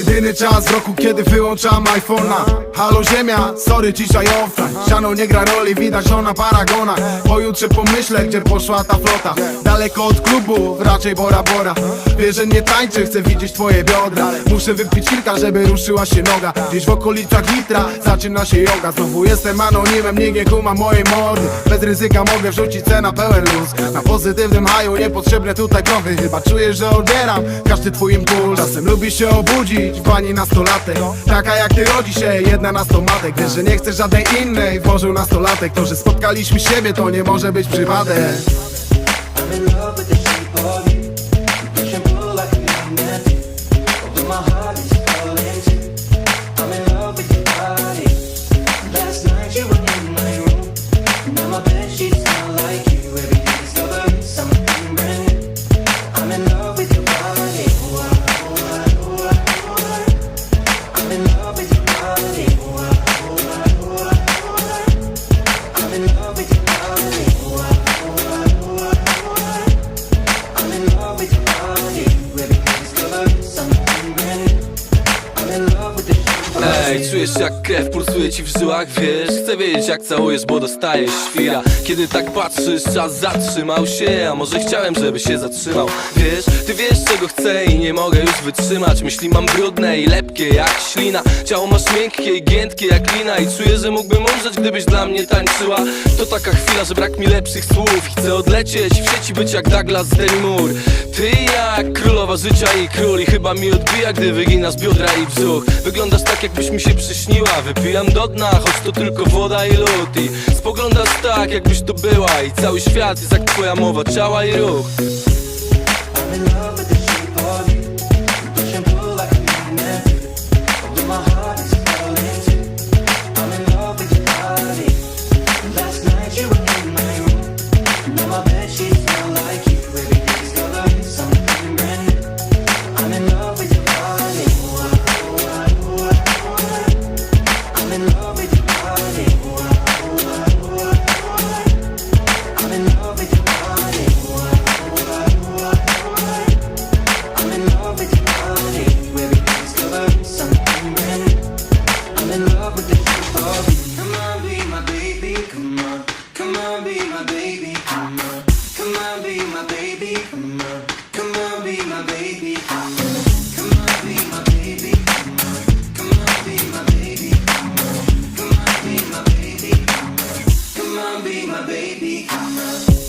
jedyny czas w roku, kiedy wyłączam iPhone'a. Halo ziemia, sorry dzisiaj offline. Siano nie gra roli, widać żona paragona. Pojutrze pomyślę, gdzie poszła ta flota. Daleko od klubu, raczej Bora Bora. Wiesz, że nie tańczę, chcę widzieć twoje biodra. Muszę wypić kilka, żeby ruszyła się noga. Gdzieś w okolicach litra zaczyna się yoga. Znowu jestem anonimem, nikt nie kuma mojej mordy. Bez ryzyka mogę wrzucić cenę pełen luz Na pozytywnym haju, niepotrzebne tutaj krąchy Chyba czujesz, że odbieram każdy twój impuls. Czasem lubisz się obudzić, pani nastolatek. Taka jak ty rodzi się, jedna nastomatek Wiesz, że nie chcesz żadnej innej, włożył nastolatek To, że spotkaliśmy siebie, to nie może być przypadek czujesz jak krew pulsuje ci w żyłach, wiesz? Chcę wiedzieć jak całujesz, bo dostajesz świra. Kiedy tak patrzysz, czas zatrzymał się A może chciałem, żeby się zatrzymał. Wiesz, ty wiesz czego chcę i nie mogę już wytrzymać. Myśli mam brudne i lepkie jak ślina. Ciało masz miękkie i giętkie jak lina I czuję, że mógłbym umrzeć, gdybyś dla mnie tańczyła. To taka chwila, że brak mi lepszych słów Chcę odlecieć, w sieci być jak Douglas Moore Ty jak królowa życia i król I chyba mi odbija, gdy wyginasz biodra i brzuch. Wyglądasz tak jakbyś mi się przyśniła. Wypijam do dna, choć to tylko woda i lód. I spoglądasz tak jakbyś to była. I cały świat jest jak twoja mowa ciała i ruch come on. Come on, be my baby, come on. Come on, be my baby, come on. Come on, be my baby, come on. Come on, be my baby, come on. Come on, be my baby, come on. Come on, be my baby, come on.